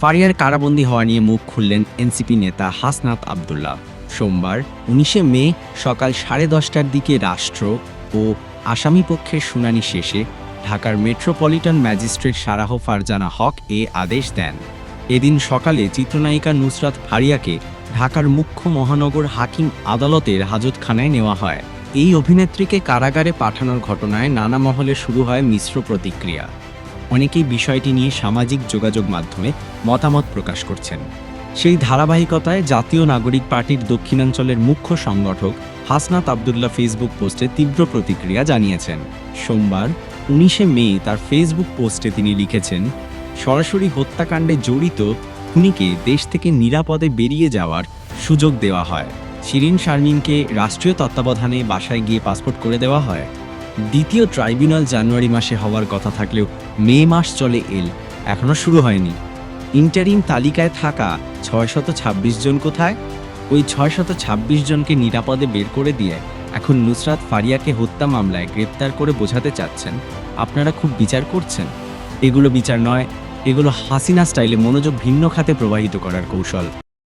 ফারিয়ার কারাবন্দী হওয়া নিয়ে মুখ খুললেন এনসিপি নেতা হাসনাত আবদুল্লাহ। সোমবার উনিশে মে সকাল সাড়ে দশটার দিকে রাষ্ট্র ও আসামি পক্ষের শুনানি শেষে ঢাকার মেট্রোপলিটন ম্যাজিস্ট্রেট সারাহ ফারজানা হক এ আদেশ দেন। এদিন সকালে চিত্রনায়িকা নুসরাত ফারিয়াকে ঢাকার মুখ্য মহানগর হাকিম আদালতের হাজতখানায় নেওয়া হয়। এই অভিনেত্রীকে কারাগারে পাঠানোর ঘটনায় নানা মহলে শুরু হয় মিশ্র প্রতিক্রিয়া। অনেকেই বিষয়টি নিয়ে সামাজিক যোগাযোগ মাধ্যমে মতামত প্রকাশ করছেন। সেই ধারাবাহিকতায় জাতীয় নাগরিক পার্টির দক্ষিণাঞ্চলের মুখ্য সংগঠক হাসনাত আবদুল্লাহ ফেসবুক পোস্টে তীব্র প্রতিক্রিয়া জানিয়েছেন। সোমবার, উনিশে মে তার ফেসবুক পোস্টে তিনি লিখেছেন, সরাসরি হত্যাকাণ্ডে জড়িত খুনিকে দেশ থেকে নিরাপদে বেরিয়ে যাওয়ার সুযোগ দেওয়া হয়। শিরিন শারমিনকে রাষ্ট্রীয় তত্ত্বাবধানে বাসায় গিয়ে পাসপোর্ট করে দেওয়া হয়। দ্বিতীয় ট্রাইব্যুনাল জানুয়ারি মাসে হওয়ার কথা থাকলেও মে মাস চলে এল এখনও শুরু হয়নি। ইন্টারিম তালিকায় থাকা ছয়শত ছাব্বিশ জন কোথায়? ওই ছয়শত ছাব্বিশ জনকে নিরাপদে বের করে দিয়ে এখন নুসরাত ফারিয়াকে হত্যা মামলায় গ্রেপ্তার করে বোঝাতে চাচ্ছেন। আপনারা খুব বিচার করছেন। এগুলো বিচার নয়, এগুলো হাসিনা স্টাইলে মনোযোগ ভিন্ন খাতে প্রবাহিত করার কৌশল।